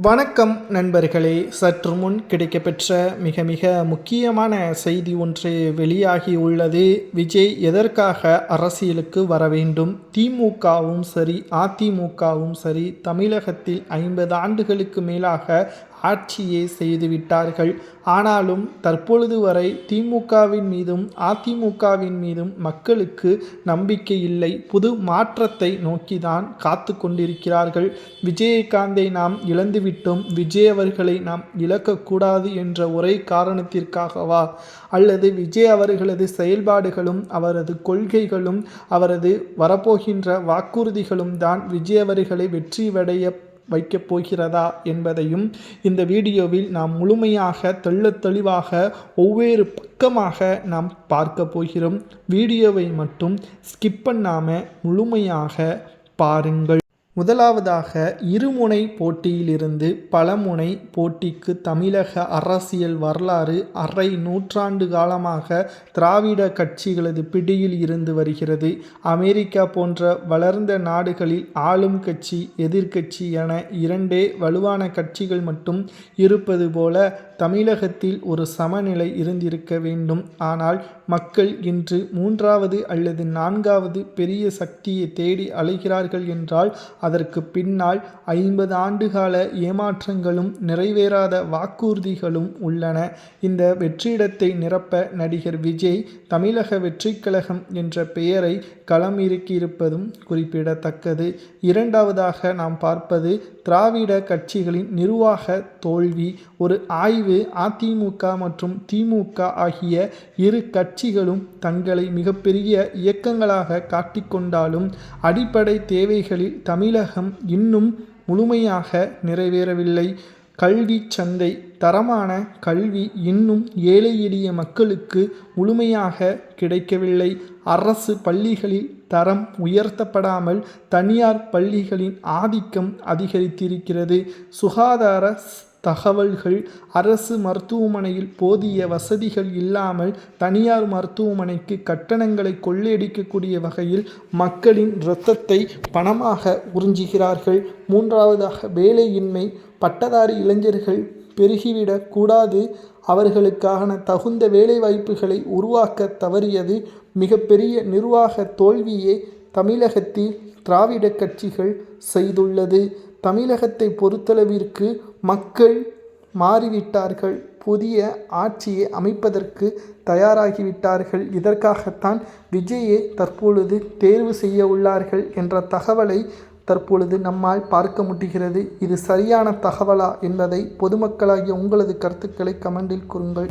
வணக்கம் நண்பர்களே. சற்று முன் கிடைக்கப்பெற்ற மிக மிக முக்கியமான செய்தி ஒன்று வெளியாகி உள்ளது. விஜய் எதற்காக அரசியலுக்கு வர வேண்டும்? திமுகவும் சரி அதிமுகவும் சரி தமிழகத்தில் ஐம்பது ஆண்டுகளுக்கு மேலாக ஆட்சியை செய்துவிட்டார்கள். ஆனாலும் தற்பொழுது வரை திமுகவின் மீதும் அதிமுகவின் மீதும் மக்களுக்கு நம்பிக்கை இல்லை. புது மாற்றத்தை நோக்கிதான் காத்து கொண்டிருக்கிறார்கள். விஜயகாந்தை நாம் இழந்துவிட்டோம். விஜய் அவர்களை நாம் இழக்கக்கூடாது என்ற ஒரே காரணத்திற்காகவா? அல்லது விஜய் அவர்களது செயல்பாடுகளும் அவரது கொள்கைகளும் அவரது வரப்போகின்ற வாக்குறுதிகளும் தான் விஜய் அவர்களை வெற்றிவடைய வைக்கப் போகிறதா என்பதையும் இந்த வீடியோவில் நாம் முழுமையாக தெள்ள தெளிவாக ஒவ்வொரு பக்கமாக நாம் பார்க்க போகிறோம். வீடியோவை மட்டும் ஸ்கிப் பண்ணாமல் முழுமையாக பாருங்கள். முதலாவதாக இருமுனை போட்டியிலிருந்து பலமுனை போட்டிக்கு தமிழக அரசியல் வரலாறு அரை நூற்றாண்டு காலமாக திராவிட கட்சிகளது பிடியில் இருந்து வருகிறது. அமெரிக்கா போன்ற வளர்ந்த நாடுகளில் ஆளும் கட்சி எதிர்க்கட்சி என இரண்டே வலுவான கட்சிகள் மட்டும் இருப்பது போல தமிழகத்தில் ஒரு சமநிலை இருந்திருக்க வேண்டும். ஆனால் மக்கள் இன்று மூன்றாவது அல்லது நான்காவது பெரிய சக்தியை தேடி அலைகிறார்கள் என்றால் அதற்கு பின்னால் ஐம்பது ஆண்டுகால ஏமாற்றங்களும் நிறைவேறாத வாக்குறுதிகளும் உள்ளன. இந்த வெற்றிடத்தை நிரப்ப நடிகர் விஜய் தமிழக வெற்றிக்கழகம் என்ற பெயரை களமிறக்கியிருப்பதும் குறிப்பிடத்தக்கது. இரண்டாவதாக நாம் பார்ப்பது திராவிட கட்சிகளின் நிர்வாக தோல்வி. ஒரு ஆய்வு அதிமுக மற்றும் திமுக ஆகிய இரு கட்சிகளும் தங்களை மிகப்பெரிய இயக்கங்களாக காட்டிக்கொண்டாலும் அடிப்படை தேவைகளில் தமிழக தமிழகம் இன்னும் முழுமையாக நிறைவேறவில்லை. கல்வி சந்தை தரமான கல்வி இன்னும் ஏழை எளிய மக்களுக்கு முழுமையாக கிடைக்கவில்லை. அரசு பள்ளிகளில் தரம் உயர்த்தப்படாமல் தனியார் பள்ளிகளின் ஆதிக்கம் அதிகரித்திருக்கிறது. சுகாதார தகவல்கள் அரசு மருத்துவமனையில் போதிய வசதிகள் இல்லாமல் தனியார் மருத்துவமனைக்கு கட்டணங்களை கொள்ளையடிக்கக்கூடிய வகையில் மக்களின் இரத்தத்தை பணமாக உறிஞ்சுகிறார்கள். மூன்றாவதாக வேலையின்மை பட்டதாரி இளைஞர்கள் பெருகிவிடக் கூடாது. அவர்களுக்கான தகுந்த வேலைவாய்ப்புகளை உருவாக்க தவறியது மிகப்பெரிய நிர்வாக தோல்வியே தமிழகத்தில் திராவிட கட்சிகள் செய்துள்ளது. தமிழகத்தை பொறுத்தளவிற்கு மக்கள் மாறிவிட்டார்கள். புதிய ஆட்சியை அமைப்பதற்கு தயாராகிவிட்டார்கள். இதற்காகத்தான் விஜயை தற்பொழுது தேர்வு செய்ய உள்ளார்கள் என்ற தகவலை தற்பொழுது நம்மால் பார்க்க முடிகிறது. இது சரியான தகவலா என்பதை பொதுமக்களாகிய உங்களது கருத்துக்களை கமெண்டில் கூறுங்கள்.